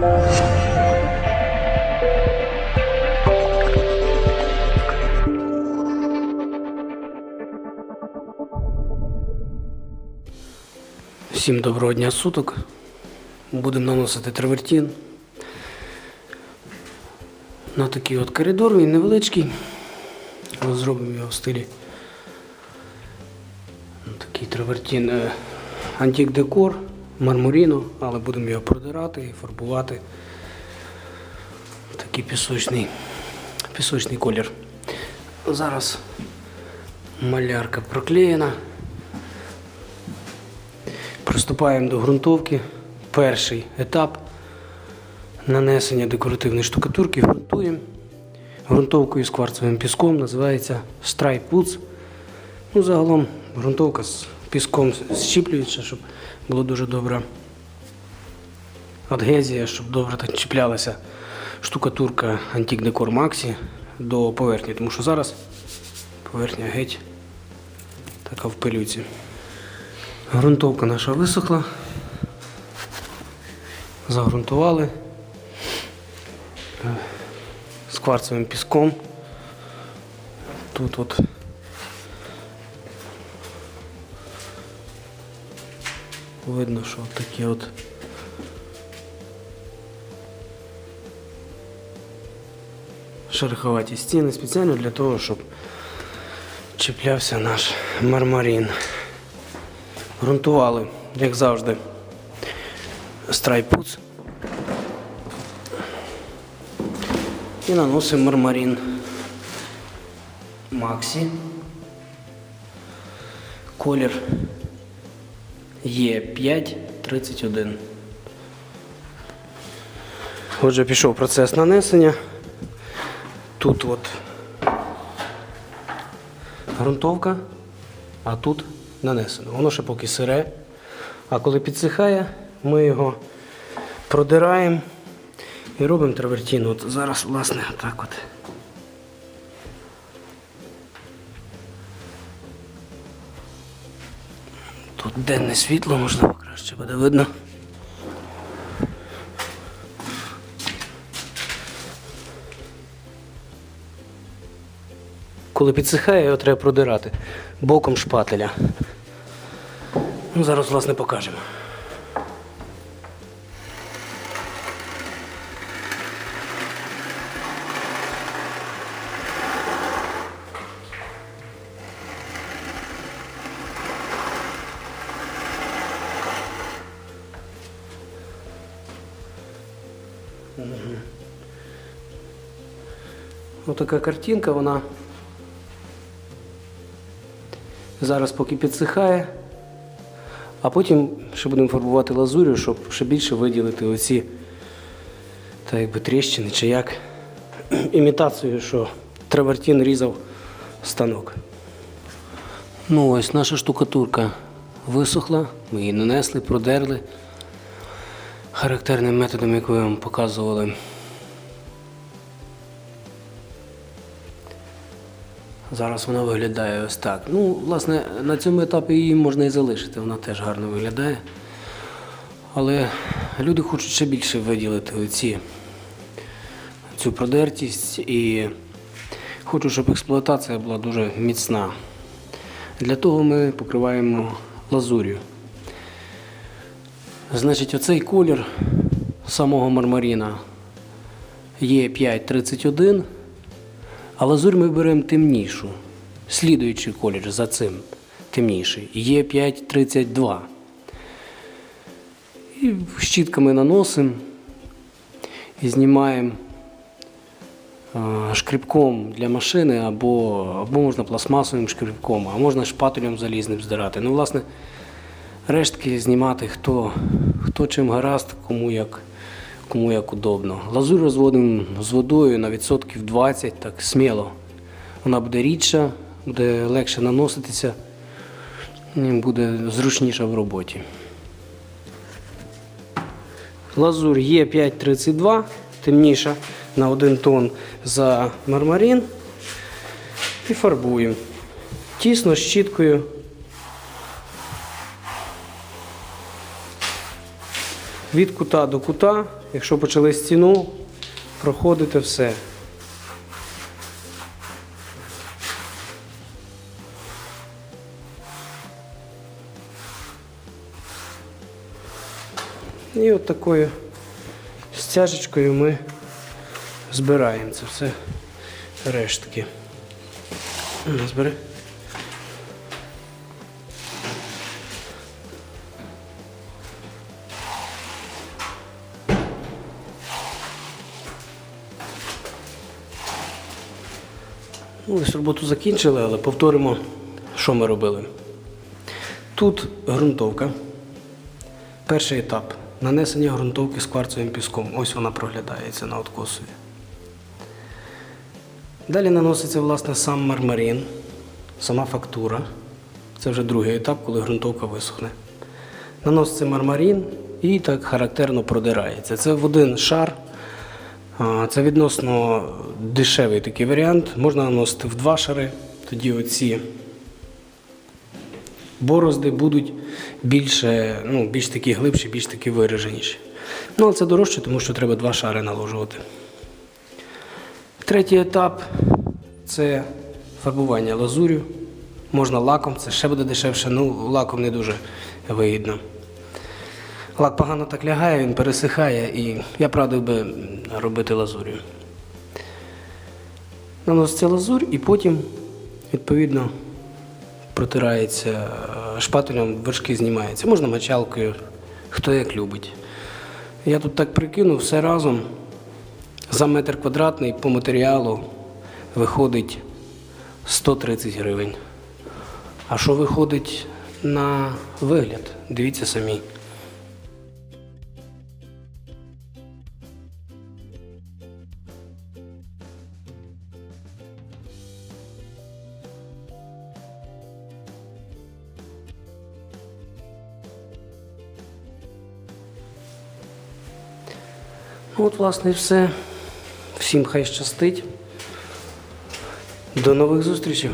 Всім доброго дня суток. Будемо наносити травертін. На такий от коридор, він невеличкий. Ми зробимо його в стилі. Такий травертін е, антик декор, мармуріно, але будемо його продирати і фарбувати. Такий пісочний, пісочний колір. Зараз малярка проклеєна. Приступаємо до ґрунтовки. Перший етап нанесення декоративної штукатурки ґрунтуємо. Ґрунтовкою з кварцевим піском називається Stripe Woods. Ну, загалом ґрунтовка з піском щіплюється, щоб було дуже добре адгезія, щоб добре так чіплялася штукатурка Antique Decor Maxi до поверхні, тому що зараз поверхня геть така в пилюці. Грунтовка наша висохла. Загрунтували Е, з кварцевим піском. Тут от видно, що такі от шероховаті стіни спеціально для того, щоб чіплявся наш мармарин. Грунтували, як завжди, страйпуц. І наносимо мармарин Максі. Колір є 531. Отже, пішов процес нанесення. Тут от грунтовка, а тут нанесено. Воно ще поки сире. А коли підсихає, ми його продираємо і робимо травертін. От зараз, власне, так от. Тут денне світло, можливо, краще буде видно. Коли підсихає, його треба продирати боком шпателя. Ну, зараз, власне, покажемо. Отака картинка, вона зараз поки підсихає, а потім ще будемо фарбувати лазур'ю, щоб ще більше виділити оці та якби тріщини чи як імітацію, що травертін різав станок. Ну ось наша штукатурка висохла, ми її нанесли, продерли характерним методом, який ми вам показували. Зараз вона виглядає ось так. Ну, власне, на цьому етапі її можна і залишити, вона теж гарно виглядає. Але люди хочуть ще більше виділити оці, цю продертість і хочуть, щоб експлуатація була дуже міцна. Для того ми покриваємо лазур'ю. Значить, оцей колір самого мармаріна є 531. А лазурь ми беремо темнішу. Слідуючий колір за цим темніший. Є 5,32. І щітками наносимо і знімаємо а, шкребком для машини або, або можна пластмасовим шкребком, а можна шпателем залізним здирати. Ну, власне, рештки знімати хто, хто чим гаразд, кому як кому як удобно. Лазур розводимо з водою на відсотків 20, так сміло. Вона буде рідша, буде легше наноситися, буде зручніша в роботі. Лазур є 5,32, темніша на 1 тон за мармарин. І фарбуємо. Тісно, щіткою. Від кута до кута якщо почали стіну, проходите все. І от такою стяжечкою ми збираємо це все рештки. Ну, Збери. Ну, роботу закінчили, але повторимо, що ми робили. Тут ґрунтовка. Перший етап нанесення ґрунтовки з кварцевим піском. Ось вона проглядається на откосові. Далі наноситься власне сам мармарин, сама фактура. Це вже другий етап, коли ґрунтовка висохне. Наноситься мармарин і так характерно продирається. Це в один шар. Це відносно дешевий такий варіант. Можна наносити в два шари. Тоді оці борозди будуть більше, ну, більш такі глибші, більш такі вираженіші. Ну, але це дорожче, тому що треба два шари наложувати. Третій етап це фарбування лазурю. Можна лаком, це ще буде дешевше, ну лаком не дуже вигідно. Лак погано так лягає, він пересихає, і я радив би робити лазурю. Наноситься лазурь і потім, відповідно, протирається шпателем, вершки знімаються. Можна мочалкою, хто як любить. Я тут так прикинув все разом. За метр квадратний по матеріалу виходить 130 гривень. А що виходить на вигляд? Дивіться самі. От, власне, і все. Всім хай щастить. До нових зустрічей.